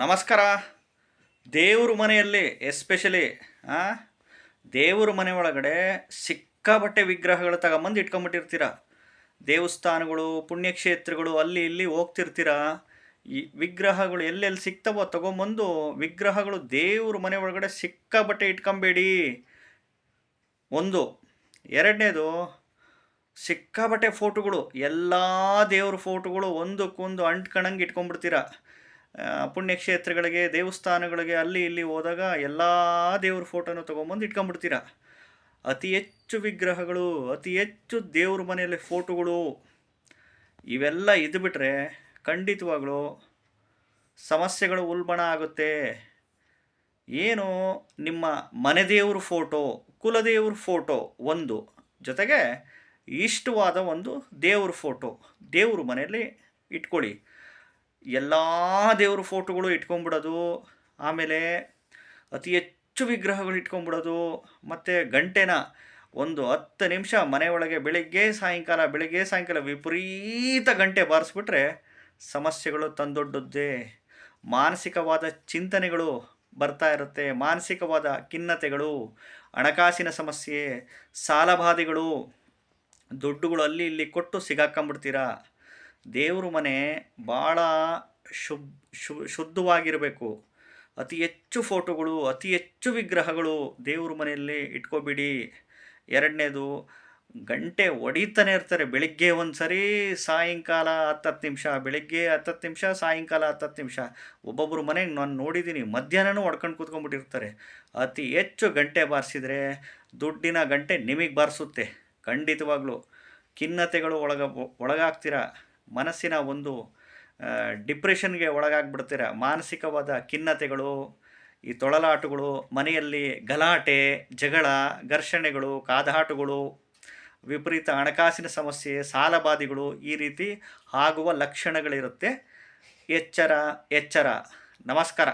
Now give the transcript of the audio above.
ನಮಸ್ಕಾರ. ದೇವ್ರ ಮನೆಯಲ್ಲಿ ಎಸ್ಪೆಷಲಿ ದೇವ್ರ ಮನೆ ಒಳಗಡೆ ಸಿಕ್ಕಾಬಟ್ಟೆ ವಿಗ್ರಹಗಳು ತಗೊಂಬಂದು ಇಟ್ಕೊಂಬಿಟ್ಟಿರ್ತೀರ ದೇವಸ್ಥಾನಗಳು, ಪುಣ್ಯಕ್ಷೇತ್ರಗಳು ಅಲ್ಲಿ ಇಲ್ಲಿ ಹೋಗ್ತಿರ್ತೀರ. ಈ ವಿಗ್ರಹಗಳು ಎಲ್ಲೆಲ್ಲಿ ಸಿಗ್ತಾವೋ ತಗೊಂಬಂದು ವಿಗ್ರಹಗಳು ದೇವ್ರ ಮನೆ ಒಳಗಡೆ ಸಿಕ್ಕಾಬಟ್ಟೆ ಇಟ್ಕೊಂಬೇಡಿ. ಒಂದು. ಎರಡನೇದು ಸಿಕ್ಕಾಬಟ್ಟೆ ಫೋಟೋಗಳು ಎಲ್ಲ ದೇವ್ರ ಫೋಟೋಗಳು ಒಂದಕ್ಕೊಂದು ಅಂಟ್ಕಣಂಗೆ ಇಟ್ಕೊಂಡ್ಬಿಡ್ತೀರ. ಪುಣ್ಯಕ್ಷೇತ್ರಗಳಿಗೆ, ದೇವಸ್ಥಾನಗಳಿಗೆ ಅಲ್ಲಿ ಇಲ್ಲಿ ಹೋದಾಗ ಎಲ್ಲ ದೇವ್ರ ಫೋಟೋನ ತೊಗೊಂಬಂದು ಇಟ್ಕೊಂಡ್ಬಿಡ್ತೀರ. ಅತಿ ಹೆಚ್ಚು ವಿಗ್ರಹಗಳು, ಅತಿ ಹೆಚ್ಚು ದೇವ್ರ ಮನೆಯಲ್ಲಿ ಫೋಟೋಗಳು, ಇವೆಲ್ಲ ಇದ್ಬಿಟ್ರೆ ಖಂಡಿತವಾಗ್ಲೂ ಸಮಸ್ಯೆಗಳು ಉಲ್ಬಣ ಆಗುತ್ತೆ. ಏನು ನಿಮ್ಮ ಮನೆ ದೇವ್ರ ಫೋಟೋ ಕುಲದೇವ್ರ ಫೋಟೋ ಒಂದು, ಜೊತೆಗೆ ಇಷ್ಟವಾದ ಒಂದು ದೇವ್ರ ಫೋಟೋ, ದೇವ್ರ ಮನೆಯಲ್ಲಿ ಇಟ್ಕೊಳ್ಳಿ. ಎಲ್ಲ ದೇವ್ರ ಫೋಟೋಗಳು ಇಟ್ಕೊಂಬಿಡೋದು ಆಮೇಲೆ ಅತಿ ಹೆಚ್ಚು ವಿಗ್ರಹಗಳು ಇಟ್ಕೊಂಬಿಡೋದು ಮತ್ತು ಗಂಟೆನ ಒಂದು ಹತ್ತು ನಿಮಿಷ ಮನೆಯೊಳಗೆ ಬೆಳಿಗ್ಗೆ ಸಾಯಂಕಾಲ ಬೆಳಿಗ್ಗೆ ಸಾಯಂಕಾಲ ವಿಪರೀತ ಗಂಟೆ ಬಾರಿಸ್ಬಿಟ್ರೆ ಸಮಸ್ಯೆಗಳು ತಂದೊಡ್ಡದ್ದೇ. ಮಾನಸಿಕವಾದ ಚಿಂತನೆಗಳು ಬರ್ತಾ ಇರುತ್ತೆ, ಮಾನಸಿಕವಾದ ಖಿನ್ನತೆಗಳು, ಹಣಕಾಸಿನ ಸಮಸ್ಯೆ, ಸಾಲಬಾಧೆಗಳು, ದುಡ್ಡುಗಳು ಅಲ್ಲಿ ಇಲ್ಲಿ ಕೊಟ್ಟು ಸಿಗಾಕೊಂಬಿಡ್ತೀರಾ ದೇವ್ರ ಮನೆ ಭಾಳ ಶುಭ್ ಶು ಶುದ್ಧವಾಗಿರಬೇಕು. ಅತಿ ಹೆಚ್ಚು ಫೋಟೋಗಳು, ಅತಿ ಹೆಚ್ಚು ವಿಗ್ರಹಗಳು ದೇವ್ರ ಮನೆಯಲ್ಲಿ ಇಟ್ಕೋಬಿಡಿ. ಎರಡನೇದು, ಗಂಟೆ ಹೊಡಿತಾನೆ ಇರ್ತಾರೆ. ಬೆಳಿಗ್ಗೆ ಒಂದು ಸರಿ ಸಾಯಂಕಾಲ ಹತ್ತತ್ತು ನಿಮಿಷ. ಬೆಳಿಗ್ಗೆ ಹತ್ತತ್ತು ನಿಮಿಷ, ಸಾಯಂಕಾಲ ಹತ್ತತ್ತು ನಿಮಿಷ. ಒಬ್ಬೊಬ್ಬರು ಮನೆಗೆ ನಾನು ನೋಡಿದ್ದೀನಿ ಮಧ್ಯಾಹ್ನನೂ ಹೊಡ್ಕೊಂಡು ಕೂತ್ಕೊಂಡ್ಬಿಟ್ಟಿರ್ತಾರೆ. ಅತಿ ಹೆಚ್ಚು ಗಂಟೆ ಬಾರಿಸಿದರೆ ದುಡ್ಡಿನ ಗಂಟೆ ನಿಮಗೆ ಬಾರಿಸುತ್ತೆ. ಖಂಡಿತವಾಗ್ಲೂ. ಖಿನ್ನತೆಗಳು ಒಳಗ, ಒಳಗಾಗ್ತೀರ? ಮನಸ್ಸಿನ ಒಂದು ಡಿಪ್ರೆಷನ್ಗೆ ಒಳಗಾಗ್ಬಿಡ್ತೀರ. ಮಾನಸಿಕವಾದ ಖಿನ್ನತೆಗಳು, ಈ ತೊಳಲಾಟಗಳು, ಮನೆಯಲ್ಲಿ ಗಲಾಟೆ, ಜಗಳ, ಘರ್ಷಣೆಗಳು, ಕಾದಾಟಗಳು, ವಿಪರೀತ ಹಣಕಾಸಿನ ಸಮಸ್ಯೆ, ಸಾಲಬಾಧಿಗಳು ಈ ರೀತಿ ಆಗುವ ಲಕ್ಷಣಗಳಿರುತ್ತೆ. ಎಚ್ಚರ ಎಚ್ಚರ. ನಮಸ್ಕಾರ.